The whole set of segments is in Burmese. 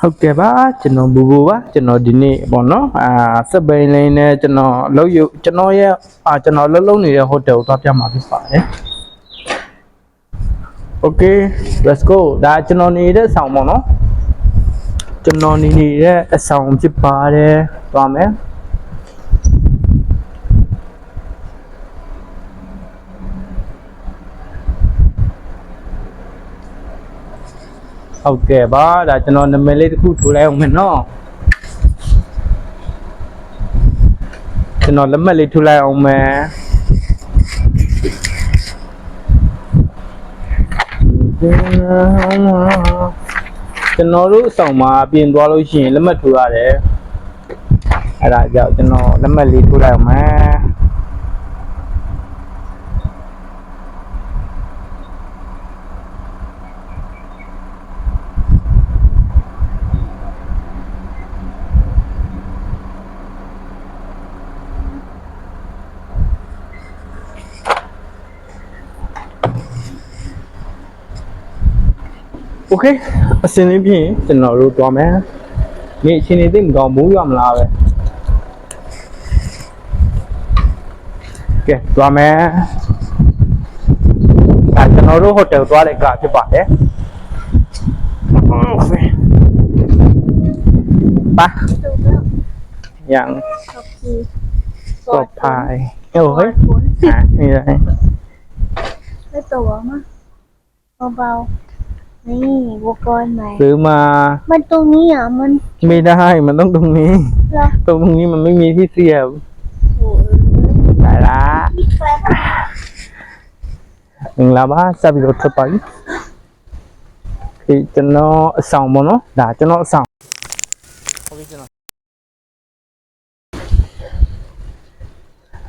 ဟုတ်ကဲ့ပါကျွန်တော်ဘူဘူပါကျွန်တော်ဒီနေ့ပေါ့နော်အာစက်ပိန်လိန်နဲ့ကျွန်တော်အလုပ်ရုပ်ကျွန်တော်ရဲ့အာကျွန်တော်အလုပ်လုပ်နေတဲ့ဟိုတယ်ကိုသွားပြမှာဖြစ်ပါတယ် Okay let's go ဒါကျွန်တော်နေတဲ့ဆောင်ပေါ့နော်ကျွန်တော်နေနေတဲ့အဆောင်ဖြစ်ပါတယ်သွားမယ် ဟုတ်ကဲ့ပါဒါကျွန်တော်နာမည်လေးတစ်ခုထိုးလိုက်အောင်မယ်နော်ကျွန်တော်လက်မှတ်လေးထိုးလိုက်အောင်မယ်ကျွန်တော်တို့အဆောင်မှာပြင်သွားလို့ရှိရင်လက်မှတ်ထိုးရတယ်အဲ့ဒါကြောင့်ကျွန်တော်လက်မှတ်လေးထိုးလိုက်အောင်မယ် โอเคအစင်းလေးပြင်ကျွန်တော်တို့သွားမယ်ဒီအချိန်လေးသိမကောင်းမိုးရွာမလားပဲကဲသွားမယ်အဲကျွန်တော်တို့ဟိုတယ်သွားတဲ့ကဖြစ်ပါတယ်โอเคไป ถูกแล้ว อย่าง ขับขี่ ปลอดภัยโอ้ย ฝน อ่ะนี่เลย ไม่ตัวมั้งเบาๆ นี่อุปกรณ์ใหม่ ซื้อมา มันตรงนี้อ่ะมัน ไม่ได้ มันต้องตรงนี้ เหรอ ตรงนี้มันไม่มีที่เสียบ โอ้ย ไปละ มีไฟป่ะ မင်္ဂလာပါစပ်ပြီးတော့ထွက်ပါပြီဒီကျွန်တော်အဆောင်ပေါ့နော်ဒါကျွန်တော်အဆောင်ဟုတ်ပြီကျွန်တော်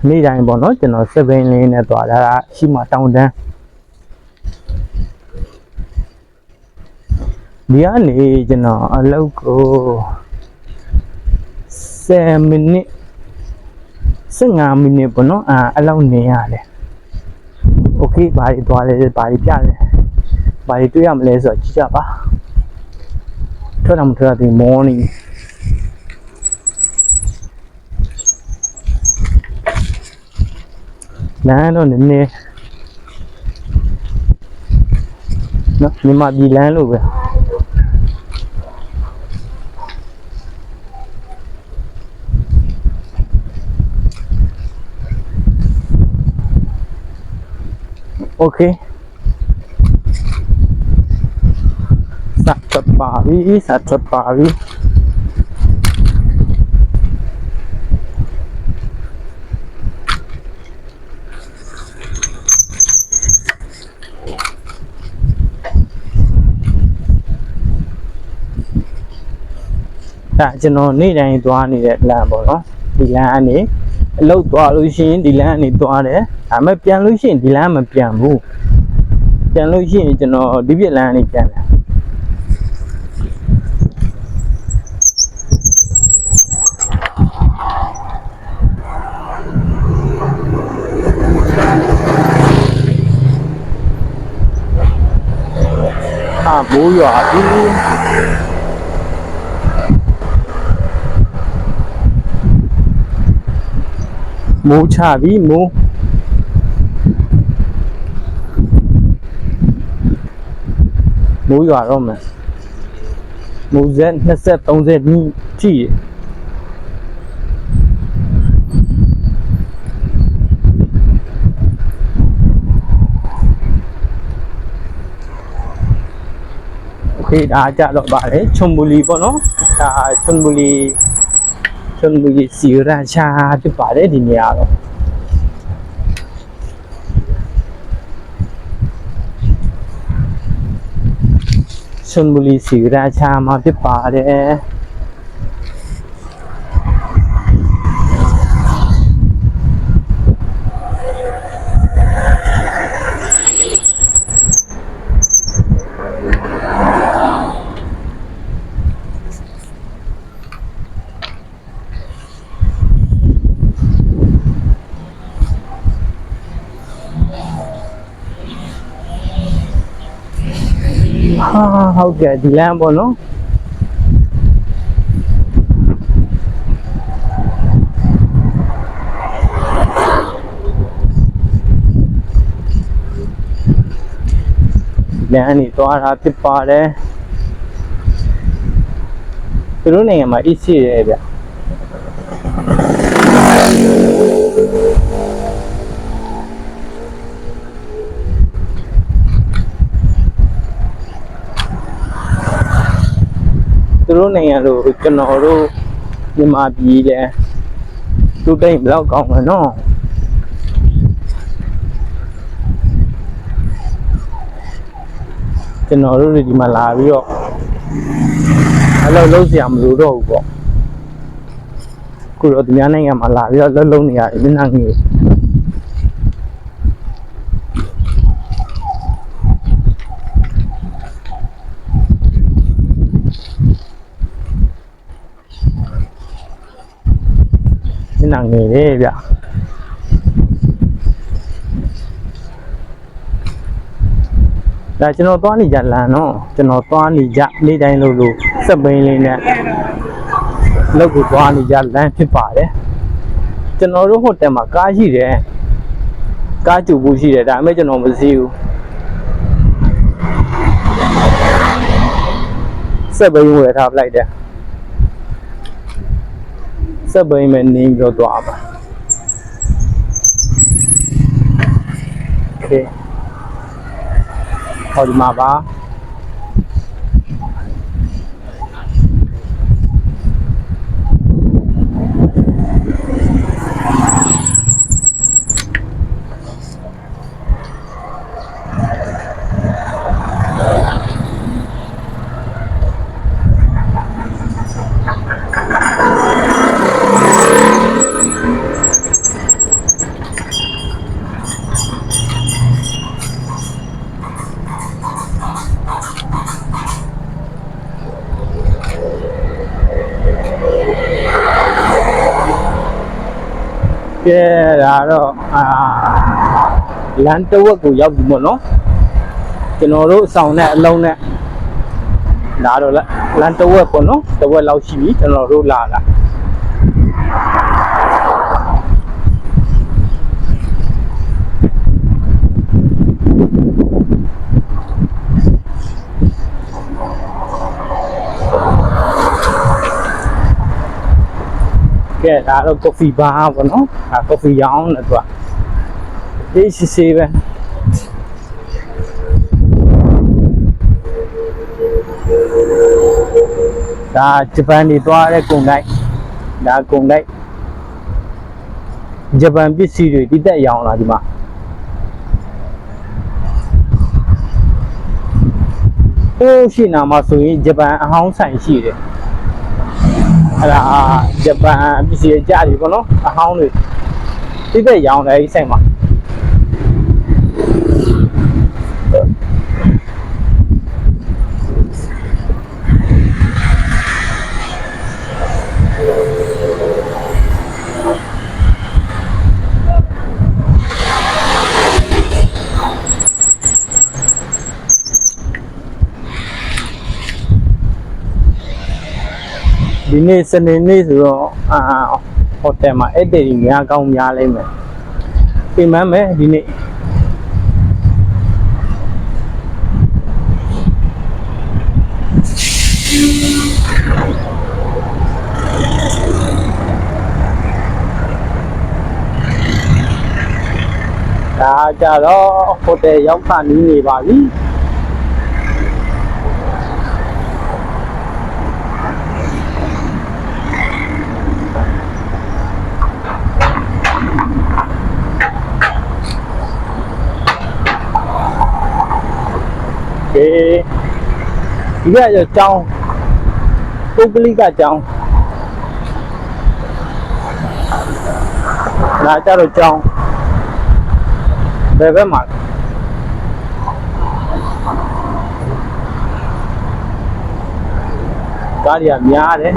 နေ့တိုင်းပေါ့နော်ကျွန်တော်စက်ဘင်းလေးနဲ့သွားတာရှိမှတောင်းတန်း ဒီကနေကျွန်တော်အလုပ်ကို7မိနစ်15မိနစ်ပေါ့နော်အာအလောက်နေရတယ် โอเคဘာတွေသွားလဲဘာတွေပြလဲဘာတွေတွေ့ရမလဲဆိုတော့ကြည့်ကြပါထွက်တော့မထွက်ရသေး morning လမ်းတော့နည်းနည်းနော်မြန်မာပြည်လမ်းလို့ပဲ okay સાતસો બાવીસ સાતસો બાવીસ ဒါကျွန်တော်နေ့တိုင်းသွားနေတဲ့လမ်းပေါ့နော်ဒီလမ်းအနေအလုတ်သွားလို့ရှိရင်ဒီလမ်းအနေသွားတယ် ဒါပေမဲ့ပြန်လို့ရှိရင်ဒီလမ်းမပြန်ဘူးပြန်လို့ရှိရင်ကျွန်တော်ဒီပြက်လမ်းကနေပြန်တယ်အာမိုးရွာပြီမိုးချပြီမိုး မိုးရွာတော့မယ်မိုးဆက်20 30နီးကြည့်โอเคဒါကြတော့ဗါလေချွန်ဘူလီပေါ့နော်ဒါချွန်ဘူလီချွန်ဘူလီစီရာချာဖြစ်ပါတယ်ဒီနေရာတော့ ചൊൻപുളി ശിവരാജാമാതി പാരേ ဟုတ်ကဲ့ဒီလမ်းပေါ့နော်လမ်းနေသွားတာဖြစ်ပါတယ်သူတို့နိုင်ငံမှာ issue ရဲ့ဗျ တို့နိုင်ငံလိုကျွန်တော်တို့မြန်မာပြည်လဲသူတိတ်ဘယ်တော့ကောင်းလဲနော်ကျွန်တော်တို့တွေဒီမှာလာပြီးတော့အလုပ်လုပ်စရာမလိုတော့ဘူးပေါ့ခုတော့ဒီများနိုင်ငံမှာလာပြီးတော့လှုပ်လုံးနေရတယ်မျက်နှာငယ် မျက်နှာငယ်တယ်ဗျဒါကျွန်တော်သွားနေကြလမ်းနော်ကျွန်တော်သွားနေကြနေ့တိုင်းလို့လို့စက်ပိန်လေးနဲ့လောက်ကိုသွားနေကြလမ်းဖြစ်ပါတယ်ကျွန်တော်တို့ဟိုတယ်မှာကားရှိတယ်ကားကျူဘူးရှိတယ်ဒါပေမဲ့ကျွန်တော်မသိဘူးစက်ပိန်ဝယ်ထားပလိုက်တယ် စက်ပိန်မဲ့နင်းပြီးတော့သွားပါ Okay ဟောဒီမှာပါ ကဲဒါတော့အာလမ်းတစ်ဝက်ကိုရောက်ပြီမို့နော်ကျွန်တော်တို့အဆောင်နဲ့အလုံးနဲ့ဒါတော့လလမ်းတစ်ဝက်ပေါ့နော်တစ်ဝက်လောက်ရှိပြီကျွန်တော်တို့လာတာ ကဲဒါတော့ coffee bar ပေါ့နော်ဒါ coffee ရောင်းတယ်သူကအေးစီစီပဲဒါဂျပန်နေသွားတဲ့ကုန်တိုက်ဒါကုန်တိုက်ဂျပန်ပစ္စည်းတွေတိတက်ရောင်းလာဒီမှာဟိုးရှိနာမှာဆိုရင်ဂျပန်အဟောင်းဆိုင်ရှိတယ် အဲ့ဒါဂျပန်ပစ္စည်းတွေကြားပြီပေါ့နော်အဟောင်းတွေတိတဲ့ရောင်းတယ်အဲ့ဒီဆိုင်မှာ ဒီနေ့စနေနေ့ဆိုတော့အာဟိုတယ်မှာအဲ့တဲ့ကြီးများကောင်းများလိမ့်မယ်ပြင်မမယ်ဒီနေ့ဒါကြတော့ဟိုတယ်ရောက်ခါနီးနေပါပြီကဲ ဒီကကျကျောင်းပုဂ္ဂလိကကျောင်းဒါကြတော့ကျောင်းဘယ်ဘက်မှာလဲကားတွေကများတယ်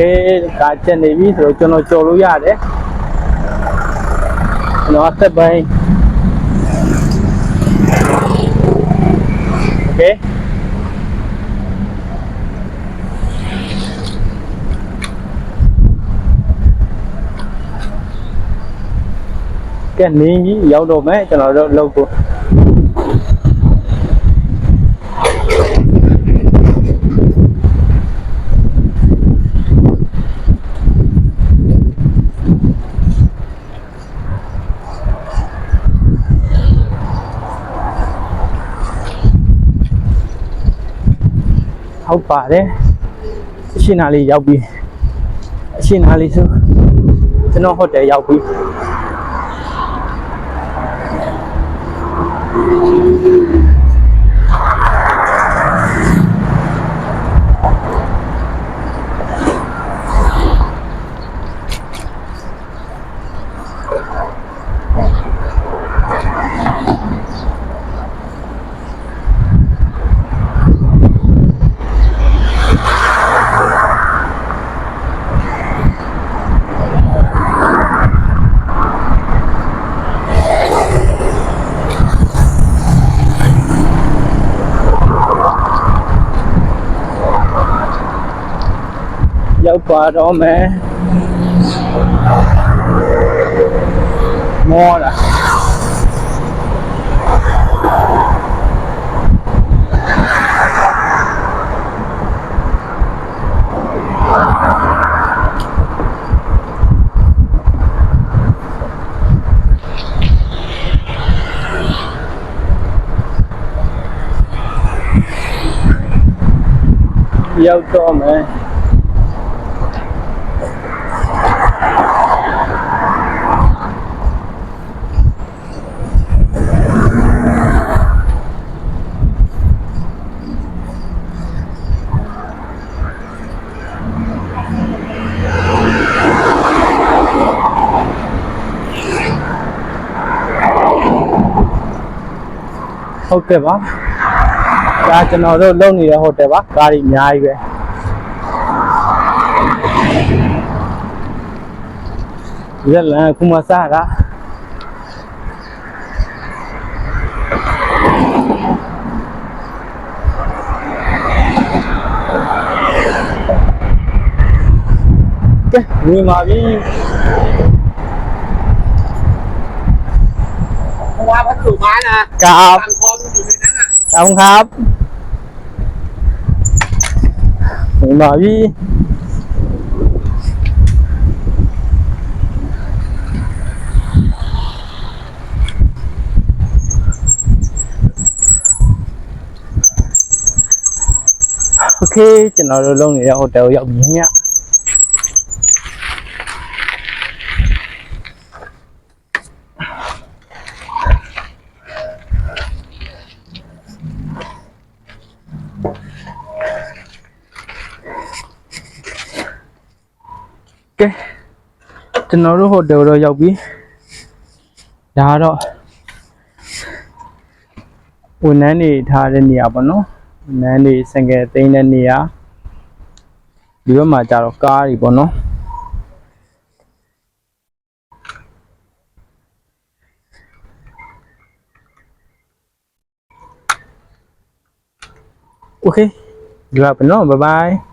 ဖေးကကျက်နေပြီဆိုတော့ကျွန်တော်ကြော်လို့ရတယ်ကျွန်တော်အသက်ပိုင်းโอเคကဲနေကြီးရောက်တော့မယ်ကျွန်တော်တို့လောက်ကို ဟုတ်ပါတယ်အရှင်နာလေးရောက်ပြီအရှင်နာလေးဆိုကျွန်တော်ဟိုတယ်ရောက်ပြီ ရောက်ပါတော့မယ်မောလာရော ဟုတ်တယ်ပါဒါကျွန်တော်တို့လုပ်နေတဲ့ဟိုတယ်ပါကားကြီးအများကြီးပဲရက်လန်ခုမစားတာကဲညီမာပြီဘာဘာသူမာနာကာ ขอบคุณครับဝင်ပါပြီโอเคကျွန်တော်တို့လုံနေတဲ့ဟိုတယ်ကိုရောက်ပြီမြတ်ကဲ ကျွန်တော်တို့ဟိုတယ်ကိုတော့ရောက်ပြီဒါကတော့ဝန်ထမ်းတွေထားတဲ့နေရာပေါ့နော်ဝန်ထမ်းတွေစံငယ်သိမ်းတဲ့နေရာဒီဘက်မှာကျတော့ကားတွေပေါ့နော်โอเคဒီကပေါ့နော်ဘိုင်ဘိုင်